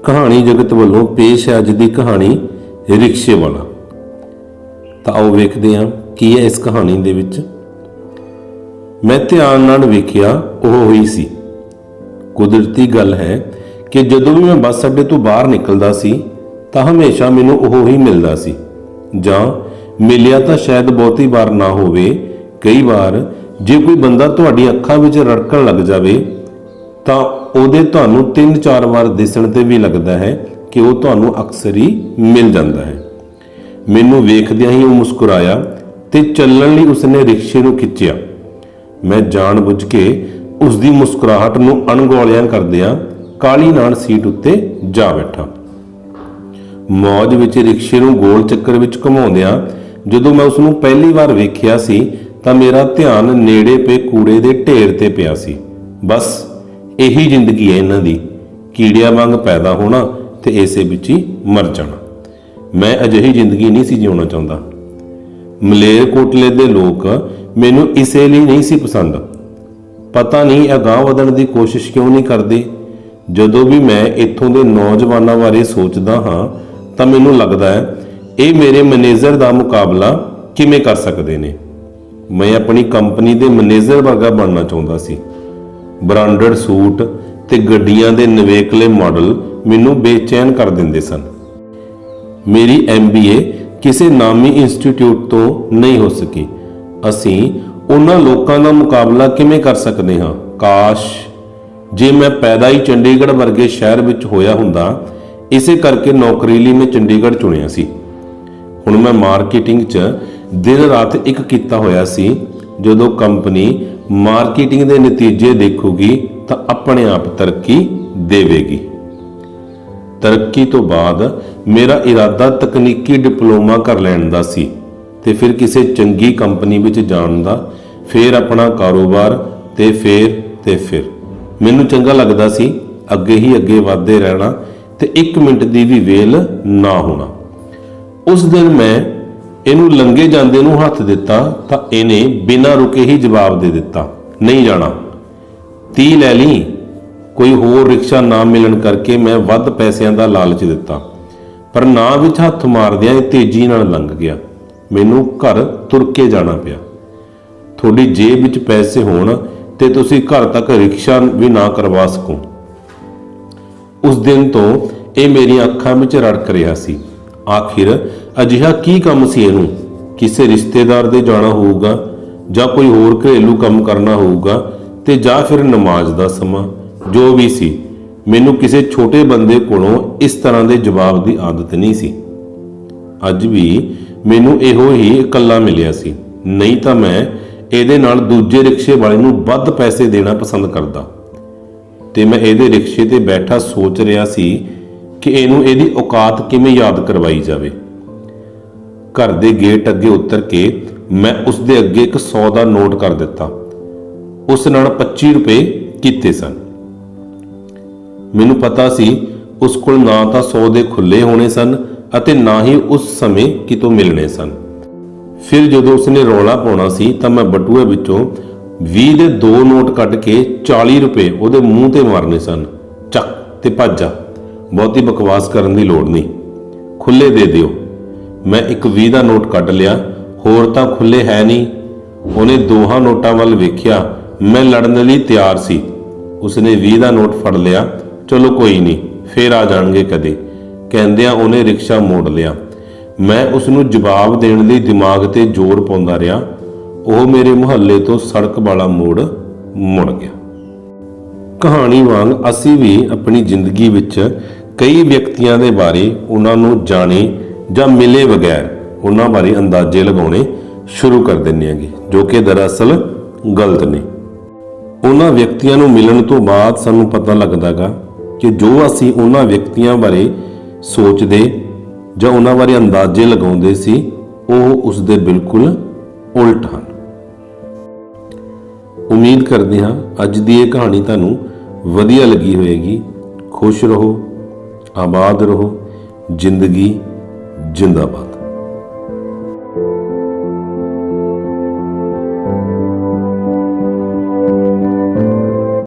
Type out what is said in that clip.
ਕਹਾਣੀ ਜਗਤ ਵੱਲੋਂ ਪੇਸ਼ ਹੈ ਅੱਜ ਦੀ ਕਹਾਣੀ ਰਿਕਸ਼ੇ ਵਾਲਾ। ਤਾਂ ਆਓ ਵੇਖਦੇ ਹਾਂ ਕੀ ਹੈ ਇਸ ਕਹਾਣੀ ਦੇ ਵਿੱਚ। ਮੈਂ ਧਿਆਨ ਨਾਲ ਵੇਖਿਆ, ਉਹ ਹੋਈ ਸੀ। ਕੁਦਰਤੀ ਗੱਲ ਹੈ ਕਿ ਜਦੋਂ ਵੀ ਮੈਂ ਬੱਸ ਅੱਡੇ ਤੋਂ ਬਾਹਰ ਨਿਕਲਦਾ ਸੀ, ਤਾਂ ਹਮੇਸ਼ਾ ਮੈਨੂੰ ਉਹ ਹੀ ਮਿਲਦਾ ਸੀ। ਜਾਂ ਮਿਲਿਆ ਤਾਂ ਸ਼ਾਇਦ ਬਹੁਤੀ ਵਾਰ ਨਾ ਹੋਵੇ, ਕਈ ਵਾਰ ਜੇ ਕੋਈ ਬੰਦਾ ਤੁਹਾਡੀ ਅੱਖਾਂ ਵਿੱਚ ਰੜਕਣ ਲੱਗ ਜਾਵੇ, ਤਾਂ ਉਹਦੇ ਤੁਹਾਨੂੰ 3-4 ਵਾਰ ਦਿਸਣ ਤੇ ਵੀ ਲੱਗਦਾ ਹੈ ਕਿ ਉਹ ਤੁਹਾਨੂੰ ਅਕਸਰ ਹੀ ਮਿਲ ਜਾਂਦਾ ਹੈ। ਮੈਨੂੰ ਵੇਖਦਿਆਂ ਹੀ ਉਹ ਮੁਸਕਰਾਇਆ ਤੇ ਚੱਲਣ ਲਈ ਉਸਨੇ ਰਿਕਸ਼ੇ ਨੂੰ ਖਿੱਚਿਆ। ਮੈਂ ਜਾਣਬੁੱਝ ਕੇ ਉਸ ਦੀ ਮੁਸਕਰਾਹਟ ਨੂੰ ਅਣਗੌਲਿਆਂ ਕਰਦਿਆਂ ਕਾਲੀ ਨਾਲ ਸੀਟ ਉੱਤੇ ਜਾ ਬੈਠਾ। ਮੌਜ ਵਿੱਚ ਰਿਕਸ਼ੇ ਨੂੰ ਗੋਲ ਚੱਕਰ ਵਿੱਚ ਘੁਮਾਉਂਦਿਆਂ ਜਦੋਂ ਮੈਂ ਉਸ ਨੂੰ ਪਹਿਲੀ ਵਾਰ ਵੇਖਿਆ ਸੀ ਤਾਂ ਮੇਰਾ ਧਿਆਨ ਨੇੜੇ ਪਏ ਕੂੜੇ ਦੇ ਢੇਰ ਤੇ ਪਿਆ ਸੀ। ਬਸ ਇਹੀ ਜ਼ਿੰਦਗੀ ਹੈ ਇਹਨਾਂ ਦੀ। ਕੀੜਿਆਂ ਵਾਂਗ ਪੈਦਾ ਹੋਣਾ ਤੇ ਇਸੇ ਵਿੱਚ ਹੀ ਮਰ ਜਾਣਾ। ਮੈਂ ਅਜਿਹੀ ਜ਼ਿੰਦਗੀ ਨਹੀਂ ਸੀ ਜਿਉਣਾ ਚਾਹੁੰਦਾ। ਮਲੇਰਕੋਟਲੇ ਦੇ ਲੋਕ ਮੈਨੂੰ ਇਸੇ ਲਈ ਨਹੀਂ ਸੀ ਪਸੰਦ। ਪਤਾ ਨਹੀਂ ਅਗਾਂਹ ਵਧਣ ਦੀ ਕੋਸ਼ਿਸ਼ ਕਿਉਂ ਨਹੀਂ ਕਰਦੇ। ਜਦੋਂ ਵੀ ਮੈਂ ਇੱਥੋਂ ਦੇ ਨੌਜਵਾਨਾਂ ਬਾਰੇ ਸੋਚਦਾ ਹਾਂ, ਤਾਂ ਮੈਨੂੰ ਲੱਗਦਾ ਹੈ, ਇਹ ਮੇਰੇ ਮੈਨੇਜਰ ਦਾ ਮੁਕਾਬਲਾ ਕਿਵੇਂ ਕਰ ਸਕਦੇ ਨੇ। ਮੈਂ ਆਪਣੀ ਕੰਪਨੀ ਦੇ ਮੈਨੇਜਰ ਵਰਗਾ ਬਣਨਾ ਚਾਹੁੰਦਾ ਸੀ। ਬ੍ਰਾਂਡਡ ਸੂਟ ਤੇ ਗੱਡੀਆਂ ਦੇ ਨਵੇਕਲੇ ਮਾਡਲ ਮੈਨੂੰ ਬੇਚੈਨ ਕਰ ਦਿੰਦੇ ਸਨ। ਮੇਰੀ MBA ਕਿਸੇ ਨਾਮੀ ਇੰਸਟੀਚਿਊਟ ਤੋਂ ਨਹੀਂ ਹੋ ਸਕੀ। ਅਸੀਂ ਉਹਨਾਂ ਲੋਕਾਂ ਦਾ ਮੁਕਾਬਲਾ ਕਿਵੇਂ ਕਰ ਸਕਦੇ ਹਾਂ? ਕਾਸ਼ ਜੇ ਮੈਂ ਪੈਦਾ ਹੀ ਚੰਡੀਗੜ੍ਹ ਵਰਗੇ ਸ਼ਹਿਰ ਵਿੱਚ ਹੋਇਆ ਹੁੰਦਾ, ਇਸੇ ਕਰਕੇ ਨੌਕਰੀ ਲਈ ਮੈਂ ਚੰਡੀਗੜ੍ਹ ਚੁਣਿਆ ਸੀ। ਹੁਣ ਮੈਂ ਮਾਰਕੀਟਿੰਗ 'ਚ ਦਿਨ ਰਾਤ ਇੱਕ ਕੀਤਾ ਹੋਇਆ ਸੀ, ਜਦੋਂ ਕੰਪਨੀ ਮਾਰਕੀਟਿੰਗ ਦੇ ਨਤੀਜੇ ਦੇਖੂਗੀ ਤਾਂ ਆਪਣੇ ਆਪ ਤਰੱਕੀ ਦੇਵੇਗੀ। ਤਰੱਕੀ ਤੋਂ ਬਾਅਦ ਮੇਰਾ ਇਰਾਦਾ ਤਕਨੀਕੀ ਡਿਪਲੋਮਾ ਕਰ ਲੈਣ ਦਾ ਸੀ ਤੇ ਫਿਰ ਕਿਸੇ ਚੰਗੀ ਕੰਪਨੀ ਵਿੱਚ ਜਾਣ ਦਾ, ਫਿਰ ਆਪਣਾ ਕਾਰੋਬਾਰ ਤੇ ਫਿਰ ਤੇ ਫਿਰ। ਮੈਨੂੰ ਚੰਗਾ ਲੱਗਦਾ ਸੀ, ਅੱਗੇ ਹੀ ਅੱਗੇ ਵਧਦੇ ਰਹਿਣਾ ਤੇ 1 ਮਿੰਟ ਦੀ ਵੀ ਵੇਲ ਨਾ ਹੋਣਾ। ਉਸ ਦਿਨ ਮੈਂ ਇਹਨੂੰ ਲੰਗੇ ਜਾਂਦੇ ਨੂੰ ਹੱਥ ਦਿੱਤਾ ਤਾਂ ਇਹਨੇ ਬਿਨਾਂ ਰੁਕੇ ਹੀ ਜਵਾਬ ਦੇ ਦਿੱਤਾ, ਨਹੀਂ ਜਾਣਾ। 30 ਲੈ ਲਈ। ਕੋਈ ਹੋਰ ਰਿਕਸ਼ਾ ਨਾ ਮਿਲਣ ਕਰਕੇ ਮੈਂ ਵੱਧ ਪੈਸਿਆਂ ਦਾ ਲਾਲਚ ਦਿੱਤਾ। ਪਰ ਨਾ ਵਿੱਚ ਹੱਥ ਮਾਰਦਿਆਂ ਇਹ ਤੇਜ਼ੀ ਨਾਲ ਲੰਘ ਗਿਆ। ਮੈਨੂੰ ਘਰ ਤੁਰ ਕੇ ਜਾਣਾ ਪਿਆ। ਤੁਹਾਡੀ ਜੇਬ ਵਿੱਚ ਪੈਸੇ ਹੋਣ ਤੇ ਤੁਸੀਂ ਘਰ ਤੱਕ ਰਿਕਸ਼ਾ ਵੀ ਨਾ ਕਰਵਾ ਸਕੋ। ਉਸ ਦਿਨ ਤੋਂ ਇਹ ਮੇਰੀਆਂ ਅੱਖਾਂ ਵਿੱਚ ਰੜਕ ਰਿਹਾ ਸੀ। ਆਖਿਰ ਅਜਿਹਾ ਕੀ ਕੰਮ ਸੀ ਇਹਨੂੰ? ਕਿਸੇ ਰਿਸ਼ਤੇਦਾਰ ਦੇ ਜਾਣਾ ਹੋਊਗਾ ਜਾਂ ਕੋਈ ਹੋਰ ਘਰੇਲੂ ਕੰਮ ਕਰਨਾ ਹੋਊਗਾ ਤੇ ਜਾਂ ਫਿਰ ਨਮਾਜ਼ ਦਾ ਸਮਾਂ, ਜੋ ਵੀ ਸੀ। ਮੈਨੂੰ ਕਿਸੇ ਛੋਟੇ ਬੰਦੇ ਕੋਲੋਂ ਇਸ ਤਰ੍ਹਾਂ ਦੇ ਜਵਾਬ ਦੀ ਆਦਤ ਨਹੀਂ ਸੀ। ਅੱਜ ਵੀ ਮੈਨੂੰ ਇਹੋ ਹੀ ਇਕੱਲਾ ਮਿਲਿਆ ਸੀ। ਨਹੀਂ ਤਾਂ ਮੈਂ ਇਹਦੇ ਨਾਲ ਦੂਜੇ ਰਿਕਸ਼ੇ ਵਾਲੇ ਨੂੰ ਵੱਧ ਪੈਸੇ ਦੇਣਾ ਪਸੰਦ ਕਰਦਾ। ਤੇ ਮੈਂ ਇਹਦੇ ਰਿਕਸ਼ੇ ਤੇ ਬੈਠਾ ਸੋਚ ਰਿਹਾ ਸੀ ਕਿ ਇਹਨੂੰ ਇਹਦੀ ਔਕਾਤ ਕਿਵੇਂ ਯਾਦ ਕਰਵਾਈ ਜਾਵੇ। ਘਰ ਦੇ ਗੇਟ ਅੱਗੇ ਉਤਰ ਕੇ ਮੈਂ ਉਸ ਦੇ ਅੱਗੇ ਇੱਕ 100 ਦਾ ਨੋਟ ਕਰ ਦਿੱਤਾ। ਉਸ ਨਾਲ 25 ਰੁਪਏ ਕੀਤੇ ਸਨ। ਮੈਨੂੰ ਪਤਾ ਸੀ ਉਸ ਕੋਲ ਨਾ ਤਾਂ 100 ਦੇ ਖੁੱਲੇ ਹੋਣੇ ਸਨ ਅਤੇ ਨਾ ਹੀ ਉਸ ਸਮੇਂ ਕਿਤੋਂ ਮਿਲਣੇ ਸਨ। ਫਿਰ ਜਦੋਂ ਉਸਨੇ ਰੌਲਾ ਪਾਉਣਾ ਸੀ ਤਾਂ ਮੈਂ ਬਟੂਏ ਵਿੱਚੋਂ 20 ਦੇ ਦੋ ਨੋਟ ਕੱਢ ਕੇ 40 ਰੁਪਏ ਉਹਦੇ ਮੂੰਹ ਤੇ ਮਾਰਨੇ ਸਨ। ਚੱਕ ਤੇ ਭੱਜ ਜਾ। ਬਹੁਤੀ ਬਕਵਾਸ ਕਰਨ ਦੀ ਲੋੜ ਨਹੀਂ। ਖੁੱਲੇ ਦੇ ਦਿਓ। ਮੈਂ ਇੱਕ 20 ਦਾ ਨੋਟ ਕੱਢ ਲਿਆ। ਹੋਰ ਤਾਂ ਖੁੱਲੇ ਹੈ ਨਹੀਂ। ਉਹਨੇ ਦੋਹਾਂ ਨੋਟਾਂ ਵੱਲ ਵੇਖਿਆ। ਮੈਂ ਲੜਨ ਲਈ ਤਿਆਰ ਸੀ। ਉਸਨੇ 20 ਦਾ ਨੋਟ ਫੜ ਲਿਆ। ਚਲੋ ਕੋਈ ਨਹੀਂ, ਫੇਰ ਆ ਜਾਣਗੇ ਕਦੇ। ਕਹਿੰਦਿਆਂ ਉਹਨੇ ਰਿਕਸ਼ਾ ਮੋੜ ਲਿਆ। ਮੈਂ ਉਸ ਨੂੰ ਜਵਾਬ ਦੇਣ ਲਈ ਦਿਮਾਗ ਤੇ ਜ਼ੋਰ ਪਾਉਂਦਾ ਰਿਹਾ। ਉਹ ਮੇਰੇ ਮੁਹੱਲੇ ਤੋਂ ਸੜਕ ਵਾਲਾ ਮੋੜ ਮੁੜ ਗਿਆ। ਕਹਾਣੀ ਵਾਂਗ ਅਸੀਂ ਵੀ ਆਪਣੀ ਜ਼ਿੰਦਗੀ ਵਿੱਚ ਕਈ ਵਿਅਕਤੀਆਂ ਦੇ ਬਾਰੇ ਉਹਨਾਂ ਨੂੰ ਜਾਣੇ ਜਾਂ ਮਿਲੇ ਬਗੈਰ ਉਹਨਾਂ ਬਾਰੇ ਅੰਦਾਜ਼ੇ ਲਗਾਉਣੇ ਸ਼ੁਰੂ ਕਰ ਦਿੰਦੇ ਆਂਗੇ ਜੋ ਕਿ ਦਰਅਸਲ ਗਲਤ ਨੇ। ਉਹਨਾਂ ਵਿਅਕਤੀਆਂ ਨੂੰ ਮਿਲਣ ਤੋਂ ਬਾਅਦ ਸਾਨੂੰ ਪਤਾ ਲੱਗਦਾਗਾ ਕਿ ਜੋ ਅਸੀਂ ਉਹਨਾਂ ਵਿਅਕਤੀਆਂ ਬਾਰੇ ਸੋਚਦੇ ਜਾਂ ਉਹਨਾਂ ਬਾਰੇ ਅੰਦਾਜ਼ੇ ਲਗਾਉਂਦੇ ਸੀ, ਉਹ ਉਸ ਦੇ ਬਿਲਕੁਲ ਉਲਟ ਹਨ। ਉਮੀਦ ਕਰਦੇ ਹਾਂ ਅੱਜ ਦੀ ਇਹ ਕਹਾਣੀ ਤੁਹਾਨੂੰ ਵਧੀਆ ਲੱਗੀ ਹੋਵੇਗੀ। ਖੁਸ਼ ਰਹੋ। ਆਬਾਦ ਰਹੋ ਜ਼ਿੰਦਗੀ ਜਿੰਦਾਬਾਦ।